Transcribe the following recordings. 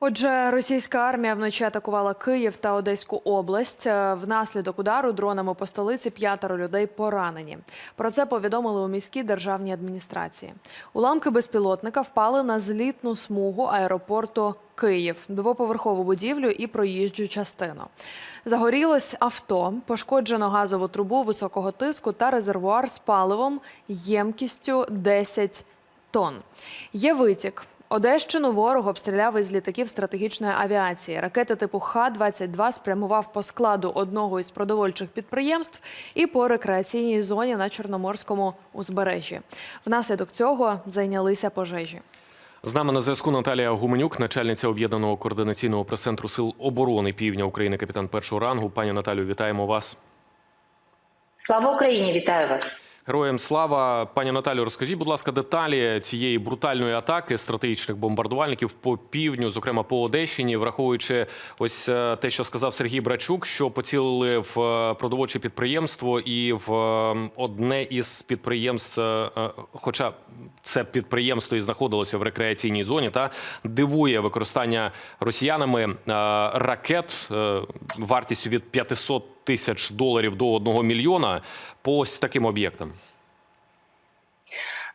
Отже, російська армія вночі атакувала Київ та Одеську область. Е, Внаслідок удару дронами по столиці п'ятеро людей поранені. Про це повідомили у міській державній адміністрації. Уламки безпілотника впали на злітну смугу аеропорту Київ, двоповерхову будівлю і проїжджу частину. Загорілось авто, пошкоджено газову трубу високого тиску та резервуар з паливом ємкістю 10 тонн. Є витік. Одещину ворог обстріляв із літаків стратегічної авіації. Ракети типу Х-22 спрямував по складу одного із продовольчих підприємств і по рекреаційній зоні на Чорноморському узбережжі. Внаслідок цього зайнялися пожежі. З нами на зв'язку Наталія Гуменюк, начальниця об'єднаного координаційного прес-центру сил оборони Півдня України, капітан першого рангу. Пані Наталю, вітаємо вас. Слава Україні! Вітаю вас. Героям слава, пані Наталю, розкажіть, будь ласка, деталі цієї брутальної атаки стратегічних бомбардувальників по півдню, зокрема по Одещині, враховуючи ось е, те, що сказав Сергій Брачук, що поцілили в е, продовольче підприємство і в е, одне із підприємств, хоча це підприємство і знаходилося в рекреаційній зоні, та дивує використання росіянами ракет вартістю від 500 тисяч доларів до 1 мільйона по ось таким об'єктам.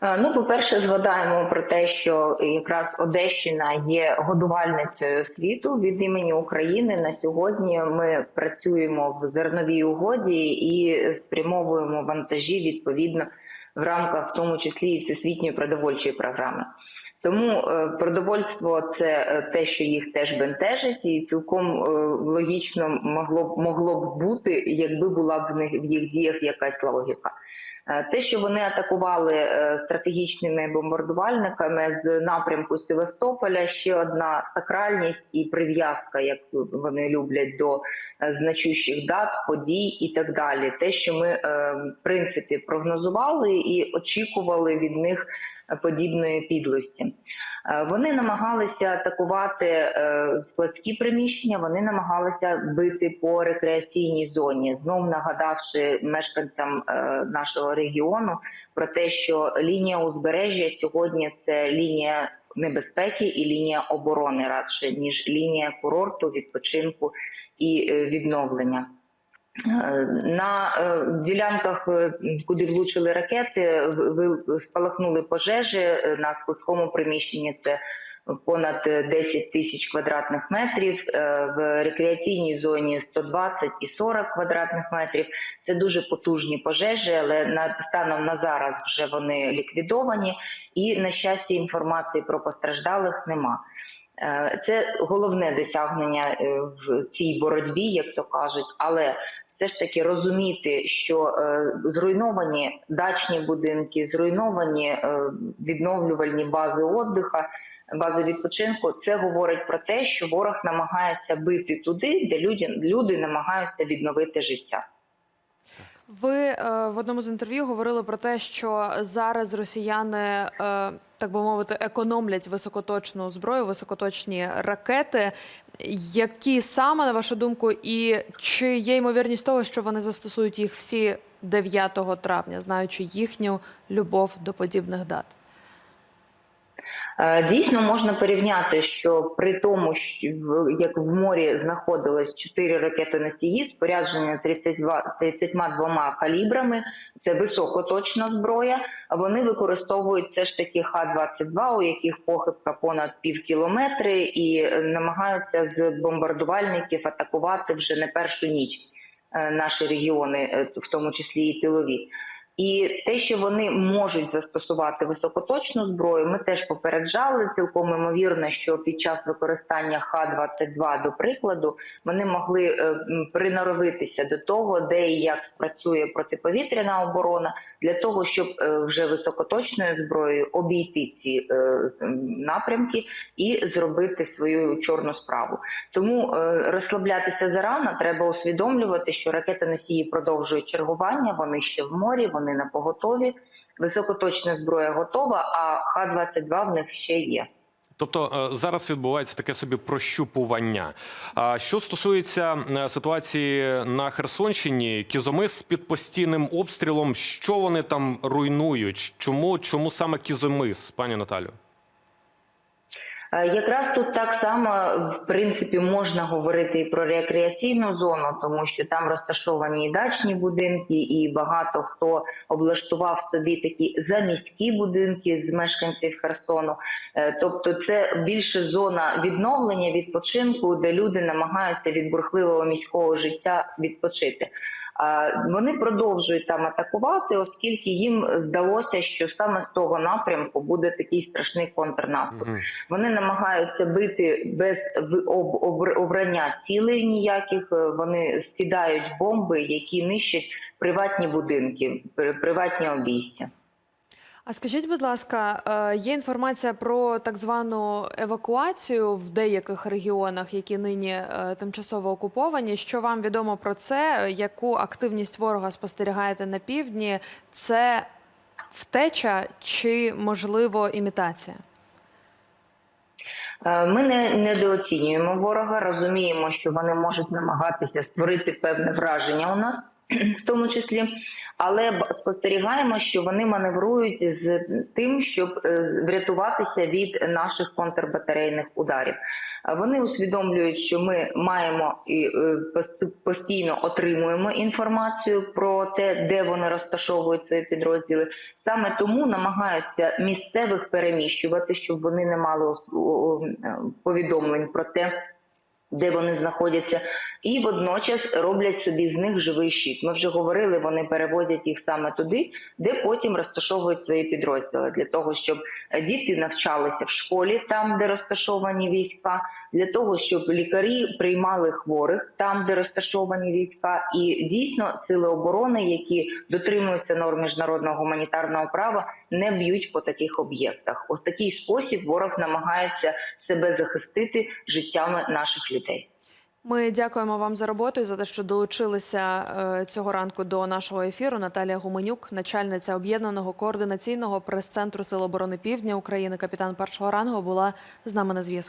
Е, Ну, по-перше, згадаємо про те, що якраз Одещина є годувальницею світу від імені України. На сьогодні ми працюємо в зерновій угоді і спрямовуємо вантажі відповідно в рамках, в тому числі і всесвітньої продовольчої програми. Тому е, продовольство це е, те, що їх теж бентежить, і цілком е, логічно могло б могло б бути, якби була б в них в їх діях якась логіка. Те, що вони атакували стратегічними бомбардувальниками з напрямку Севастополя, ще одна сакральність і прив'язка, як вони люблять до значущих дат, подій і так далі. Те, що ми в принципі прогнозували і очікували від них подібної підлості. Е, Вони намагалися атакувати е, складські приміщення, вони намагалися бити по рекреаційній зоні, знов нагадавши мешканцям е, нашого регіону про те, що лінія узбережжя сьогодні це лінія небезпеки і лінія оборони радше ніж лінія курорту, відпочинку і відновлення. Е, На е, ділянках, е, куди влучили ракети, спалахнули пожежі на складському приміщенні. Це понад е, 10 тисяч квадратних метрів. В рекреаційній зоні 120 і 40 квадратних метрів. Це дуже потужні пожежі, але на станом на зараз вже вони ліквідовані. І на щастя, інформації про постраждалих нема. Е, Це головне досягнення е, в цій боротьбі, як то кажуть, але все ж таки розуміти, що е, зруйновані дачні будинки, зруйновані відновлювальні бази отдиха, бази відпочинку. Це говорить про те, що ворог намагається бити туди, де люди, люди намагаються відновити життя. Ви е, в одному з інтерв'ю говорили про те, що зараз росіяни, е, так би мовити, економлять високоточну зброю, високоточні ракети. Які саме, на вашу думку, і чи є ймовірність того, що вони застосують їх всі 9 травня, знаючи їхню любов до подібних дат? Е, Дійсно можна порівняти, що при тому, що як в морі знаходилось 4 ракетоносії, споряджені 32, 32 калібрами, це високоточна зброя. Вони використовують все ж таки Х-22, у яких похибка понад пів кілометри, і е, намагаються з бомбардувальників атакувати вже не першу ніч е, наші регіони, в тому числі і тилові. І те, що вони можуть застосувати високоточну зброю, ми теж попереджали. Цілком імовірно, що під час використання Х-22, до прикладу, вони могли е, приноровитися до того, де і як спрацює протиповітряна оборона, для того, щоб е, вже високоточною зброєю обійти ці е, напрямки і зробити свою чорну справу. Тому розслаблятися зарано треба усвідомлювати, що ракетоносії продовжують чергування. Вони ще в морі, вони на поготові. Високоточна зброя готова, а Х-22 в них ще є. Тобто е, зараз відбувається таке собі прощупування. А що стосується е, ситуації на Херсонщині, Кізомис під постійним обстрілом, що вони там руйнують? Чому чому саме Кізомис, пані Наталю? Е, Якраз тут так само, в принципі, можна говорити і про рекреаційну зону, тому що там розташовані і дачні будинки, і багато хто облаштував собі такі заміські будинки з мешканців Херсону. Е, Тобто, це більше зона відновлення, відпочинку, де люди намагаються від бурхливого міського життя відпочити. Вони продовжують там атакувати, оскільки їм здалося, що саме з того напрямку буде такий страшний контрнаступ. Угу. Вони намагаються бити без обрання цілей ніяких. Е, Вони скидають бомби, які нищать приватні будинки, при- приватні обійстя. А скажіть, будь ласка, е, є інформація про так звану евакуацію в деяких регіонах, які нині е, тимчасово окуповані. Що вам відомо про це? Яку активність ворога спостерігаєте на півдні? Це втеча чи можливо імітація? Е, Ми не недооцінюємо ворога, розуміємо, що вони можуть намагатися створити певне враження у нас, в тому числі, але спостерігаємо, що вони маневрують з тим, щоб е, врятуватися від наших контрбатарейних ударів. Вони усвідомлюють, що ми маємо і е, постійно отримуємо інформацію про те, де вони розташовують свої підрозділи. Саме тому намагаються місцевих переміщувати, щоб вони не мали повідомлень про те, де вони знаходяться, і водночас роблять собі з них живий щит. Ми вже говорили, вони перевозять їх саме туди, де потім розташовують свої підрозділи для того, щоб е, діти навчалися в школі, там де розташовані війська, для того, щоб лікарі приймали хворих там, де розташовані війська, і дійсно сили оборони, які дотримуються норм міжнародного гуманітарного права, не б'ють по таких об'єктах. Ось такий спосіб ворог намагається себе захистити життями наших людей. Ми дякуємо вам за роботу і за те, що долучилися е, цього ранку до нашого ефіру. Наталія Гуменюк, начальниця об'єднаного координаційного прес-центру Сил оборони Півдня України, капітан першого рангу, була з нами на зв'язку.